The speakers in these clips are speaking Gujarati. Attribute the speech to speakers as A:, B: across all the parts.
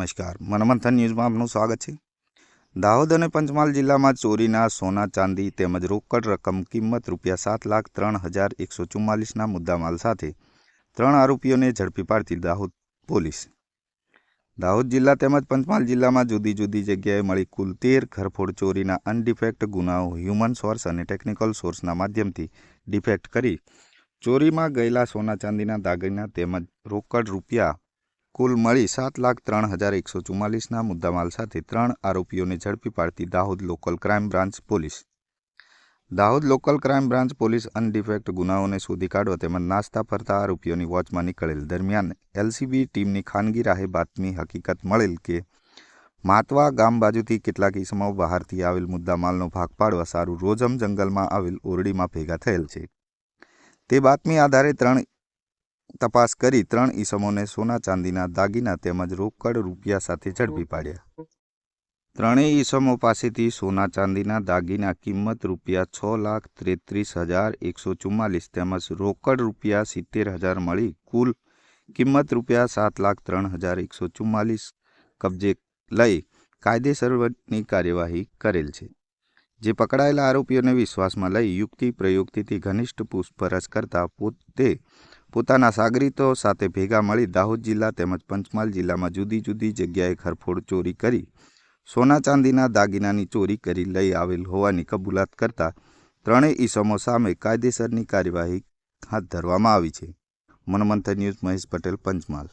A: નમસ્કાર. મનમંથન ન્યૂઝમાં આપનું સ્વાગત છે. દાહોદ અને પંચમહાલ જિલ્લામાં ચોરીના સોના ચાંદી તેમજ રોકડ રકમ કિંમત રૂપિયા સાત લાખ ત્રણ હજાર એકસો ચુમ્માલીસના મુદ્દામાલ સાથે ત્રણ આરોપીઓને ઝડપી પાડતી દાહોદ પોલીસ. દાહોદ જિલ્લા તેમજ પંચમહાલ જિલ્લામાં જુદી જુદી જગ્યાએ મળી કુલ તેર ઘરફોડ ચોરીના અનડિફેક્ટ ગુનાઓ હ્યુમન સોર્સ અને ટેકનિકલ સોર્સના માધ્યમથી ડિફેક્ટ કરી ચોરીમાં ગયેલા સોના ચાંદીના દાગીના તેમજ રોકડ રૂપિયા કુલ મળી સાત લાખ ત્રણ હજાર એકસો ચુમ્માલીસના મુદ્દામાલ સાથે ત્રણ આરોપીઓને ઝડપી પાડતી Dahod local crime branch police. Dahod local crime branch police અનડિફેક્ટ ગુનાઓને શોધી કાઢવા તેમજ નાસ્તા ફરતા આરોપીઓની વોચમાં નીકળેલ દરમિયાન એલસીબી ટીમની ખાનગી રાહે બાતમી હકીકત મળેલ કે માતવા ગામ બાજુથી કેટલાક ઈસમો બહારથી આવેલ મુદ્દામાલનો ભાગ પાડવા સારું રોજમ જંગલમાં આવેલ ઓરડીમાં ભેગા થયેલ છે. તે બાતમી આધારે ત્રણ તપાસ કરી ત્રણ ઈસમોને સોના ચાંદીના દાગીના તેમજ રોકડ રૂપિયા સાથે ઝડપી પાડ્યા. ત્રણેય ઈસમો પાસેથી સોના ચાંદીના દાગીના કિંમત રૂપિયા છ લાખ તેત્રીસ હજાર એકસો ચુમ્માલીસ તેમજ રોકડ રૂપિયા સિત્તેર હજાર મળી કુલ કિંમત રૂપિયા સાત લાખ ત્રણ હજાર એકસો ચુમ્માલીસ કબજે લઈ કાયદેસરની કાર્યવાહી કરેલ છે. જે પકડાયેલા આરોપીઓને વિશ્વાસમાં લઈ યુક્તિ પ્રયુક્તિથી ઘનિષ્ઠ પૂછપરછ કરતા પોતે પોતાના સાગરીતો સાથે ભેગા મળી દાહોદ જિલ્લા તેમજ પંચમહાલ જિલ્લામાં જુદી જુદી જગ્યાએ ખરફોડ ચોરી કરી, સોના ચાંદીના દાગીનાની ચોરી કરી લઈ આવેલ હોવાની કબૂલાત કરતા ત્રણેય ઈસમો સામે કાયદેસરની કાર્યવાહી હાથ ધરવામાં આવી છે. મનમંથન ન્યૂઝ મહેશ પટેલ, પંચમહાલ.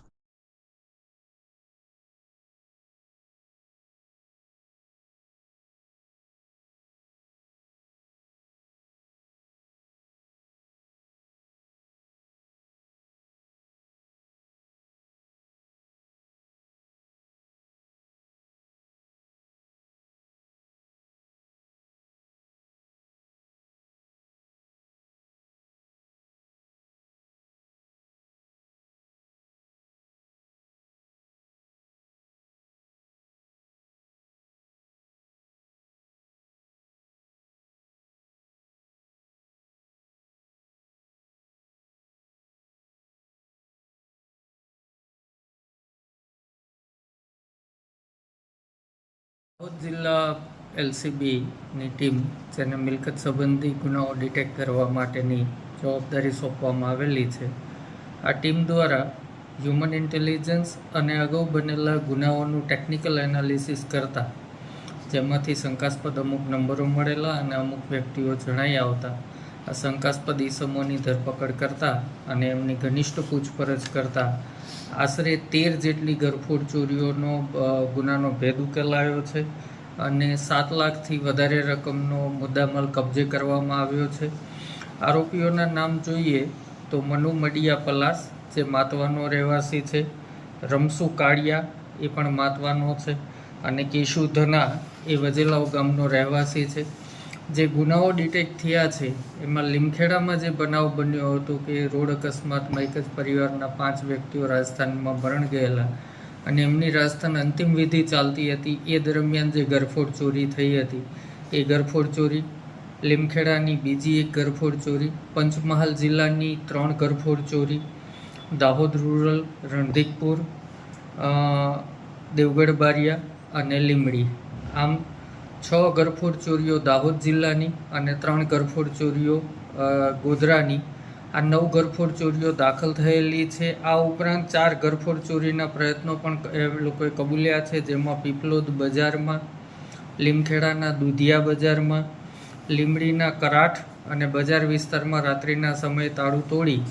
B: દાહોદ જિલ્લા એલસીબીની ટીમ જેને મિલકત સંબંધી ગુનાઓ ડિટેક્ટ કરવા માટેની જવાબદારી સોંપવામાં આવેલી છે. આ ટીમ દ્વારા હ્યુમન ઇન્ટેલિજન્સ અને અગાઉ બનેલા ગુનાઓનું ટેકનિકલ એનાલિસિસ કરતા, જેમાંથી શંકાસ્પદ અમુક નંબરો મળેલા અને અમુક વ્યક્તિઓ જણાઈ આવતા શંકાસ્પદ ઈસમોની ધરપકડ કરતા અને એમની ઘનિષ્ઠ પૂછપરછ કરતા આશરે તેર જેટલી ગરફોડ ચોરીઓનો ગુનાનો ભેદ ઉકેલાયો છે અને સાત લાખથી વધારે રકમનો મુદ્દામાલ કબજે કરવામાં આવ્યો છે. આરોપીઓના નામ જોઈએ તો મનુ મડિયા પલાસ, જે માતવાનો રહેવાસી છે, રમસુ કાળિયા, એ પણ માતવાનો છે અને કેશુ ધના, એ વજેલાવ ગામનો રહેવાસી છે. જે ગુનાઓ ડિટેક્ટ થયા છે, એમાં લીમખેડામાં જે બનાવ બન્યો હતો કે રોડ અકસ્માતમાં એક જ પરિવારના પાંચ વ્યક્તિઓ રાજસ્થાનમાં મરણ ગયેલા અને એમની રાજસ્થાન અંતિમ વિધિ ચાલતી હતી. એ દરમિયાન જે ગરફોડ ચોરી થઈ હતી. એ ગરફોડ ચોરી, લીમખેડાની બીજી એક ગરફોડ ચોરી, પંચમહાલ જિલ્લાની ત્રણ ગરફોડ ચોરી, દાહોદ રૂરલ, રણધીકપુર દેવગઢ બારિયા અને લીમડી આમ છ ગરફોડ ચોરીઓ દાહોદ જિલ્લાની અને ત્રણ ગરફોડ ચોરીઓ ગોધરાની. આ નવ ગરફોડ ચોરીઓ દાખલ થયેલી છે. આ ઉપરાંત ચાર ગરફોડ ચોરીના પ્રયત્નો પણ એ લોકોએ કબૂલ્યા છે, જેમાં પીપલોદ બજારમાં, લીમખેડાના દુધિયા બજારમાં લીમડીના કરાઠ અને બજાર વિસ્તારમાં રાત્રિના સમયે તાળું તોડી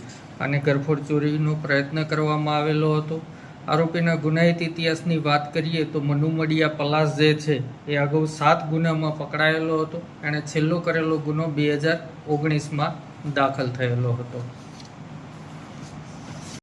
B: અને ગરફોડ ચોરીનો પ્રયત્ન કરવામાં આવેલો હતો. આરોપીના ગુનાહિત ઇતિહાસની વાત કરીએ તો મનુમડિયા પલાસ જે છે, એ અગાઉ સાત ગુનામાં પકડાયેલો હતો. એણે છેલ્લો કરેલો ગુનો બે હજાર ઓગણીસમાં દાખલ થયેલો હતો.